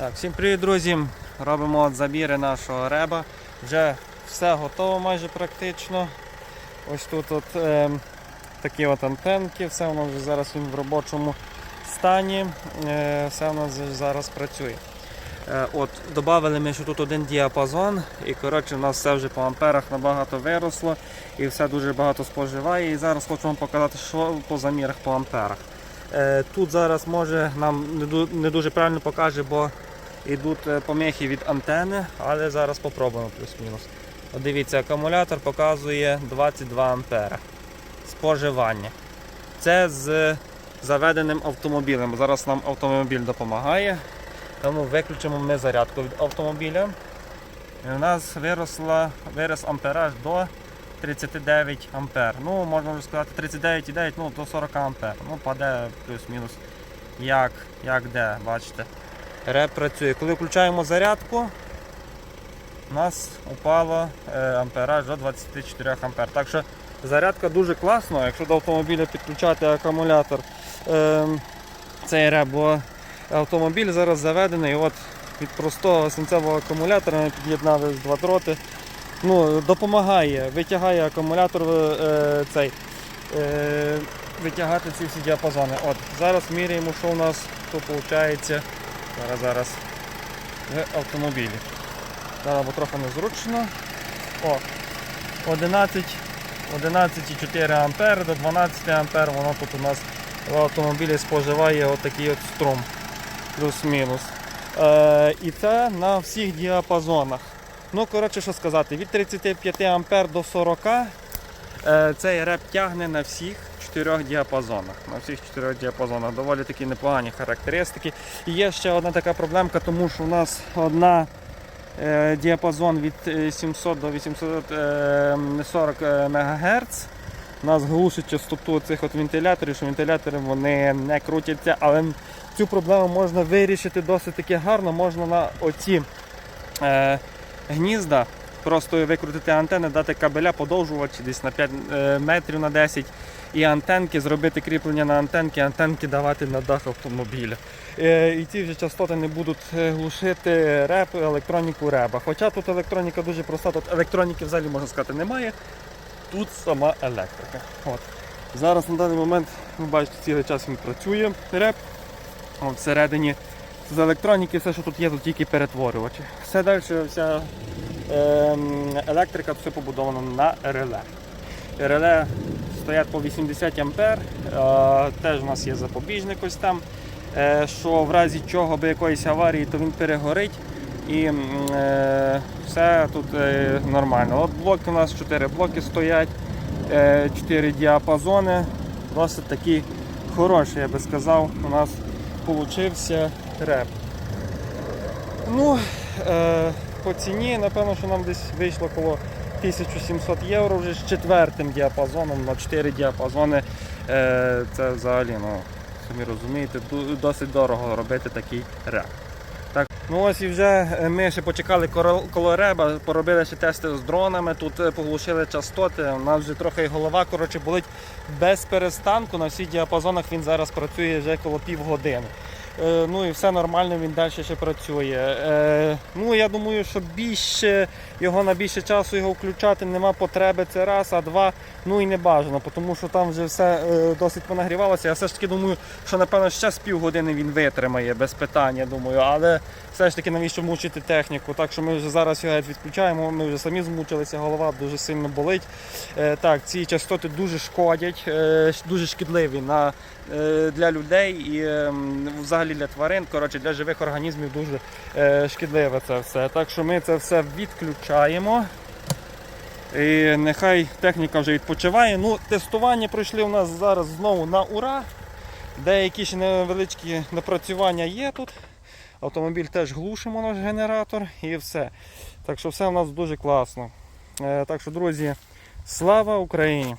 Так, всім привіт, друзі! Робимо забіри нашого реба. Вже все готово майже практично. Ось тут от, е, такі от антенки, все воно вже зараз він в робочому стані, е, все воно зараз працює. Е, от, Добавили ми ще тут один діапазон, і коротше, у нас все вже по амперах набагато виросло і все дуже багато споживає. І зараз хочу вам показати, що по замірах по амперах. Е, Тут зараз може нам не дуже правильно покаже, бо йдуть е, помехи від антени, але зараз попробуємо плюс-мінус. Дивіться, акумулятор показує 22 ампера споживання. Це з заведеним автомобілем. Зараз нам автомобіль допомагає, тому виключимо ми зарядку від автомобіля. І у нас виросла, вирос ампераж до 39 ампер. Ну, можна сказати 39,9 ну, до 40 ампер. Ну, паде плюс-мінус як, як де, бачите. Реп працює. Коли включаємо зарядку, у нас упало е, ампераж до 24 ампер. Так що зарядка дуже класна, якщо до автомобіля підключати акумулятор е, цей реп, бо автомобіль зараз заведений от від простого свинцевого акумулятора ми під'єднали два дроти. Ну, допомагає, витягає акумулятор е, цей, е, витягати ці всі діапазони. От, зараз міряємо, що у нас тут виходить зараз, зараз в автомобілі. Зараз бо трохи незручно. О, 11, 11,4 ампер до 12 ампер воно тут у нас в автомобілі споживає отакий от струм плюс-мінус. Е, і це на всіх діапазонах. Ну, коротше, що сказати, від 35 ампер до 40 е, цей реп тягне на всіх чотирьох діапазонах. На всіх чотирьох діапазонах. Доволі такі непогані характеристики. І є ще одна така проблемка, тому що у нас одна е, діапазон від е, 700 до 840 МГц. Нас глушить частоту цих от вентиляторів, що вентилятори вони не крутяться, але цю проблему можна вирішити досить таки гарно. Можна на оці е, гнізда просто викрутити антени, дати кабеля подовжувачі десь на 5 е, метрів на 10 і антенки, зробити кріплення на антенки, антенки давати на дах автомобіля. Е, І ці вже частоти не будуть е, глушити реп, електроніку реба. Хоча тут електроніка дуже проста, тут електроніки взагалі можна сказати немає. Тут сама електрика. От. Зараз на даний момент ви бачите, цілий час він працює реп. От всередині з електроніки все, що тут є, тут тільки перетворювачі. Все далі, вся електрика все побудовано на реле. Реле стоять по 80 ампер. Е, теж у нас є запобіжник ось там, е, що в разі чого би якоїсь аварії, то він перегорить. І е, все тут нормально. От блоки у нас 4 блоки стоять, е, 4 діапазони. Досить такий хороший, я би сказав, у нас получився реп. Ну, е, по ціні, напевно, що нам десь вийшло коло 1700 євро вже з четвертим діапазоном на 4 діапазони. Е, це взагалі, ну, самі розумієте, досить дорого робити такий реп. Так, ну ось і вже е, ми ще почекали коло реба, поробили ще тести з дронами, тут е, поглушили частоти. У нас вже трохи і голова коротше, болить без перестанку. На всіх діапазонах він зараз працює вже коло півгодини. Е, ну і все нормально, він далі ще працює. Е, ну я думаю, що більше його на більше часу його включати нема потреби. Це раз, а два, ну і не бажано, тому що там вже все е, досить понагрівалося. Я все ж таки думаю, що напевно ще з півгодини він витримає без питання, думаю. Але все ж таки навіщо мучити техніку? Так що ми вже зараз його відключаємо. Ми вже самі змучилися, голова дуже сильно болить. Так, ці частоти дуже шкодять, дуже шкідливі на, для людей і е, м, взагалі для тварин. Коротше, для живих організмів дуже е, шкідливе це все. Так що ми це все відключаємо. І нехай техніка вже відпочиває. Ну, тестування пройшли у нас зараз знову на ура. Деякі ще невеличкі напрацювання є тут. Автомобіль теж глушимо наш генератор і все. Так що все у нас дуже класно. Е, Так що, друзі, слава Україні!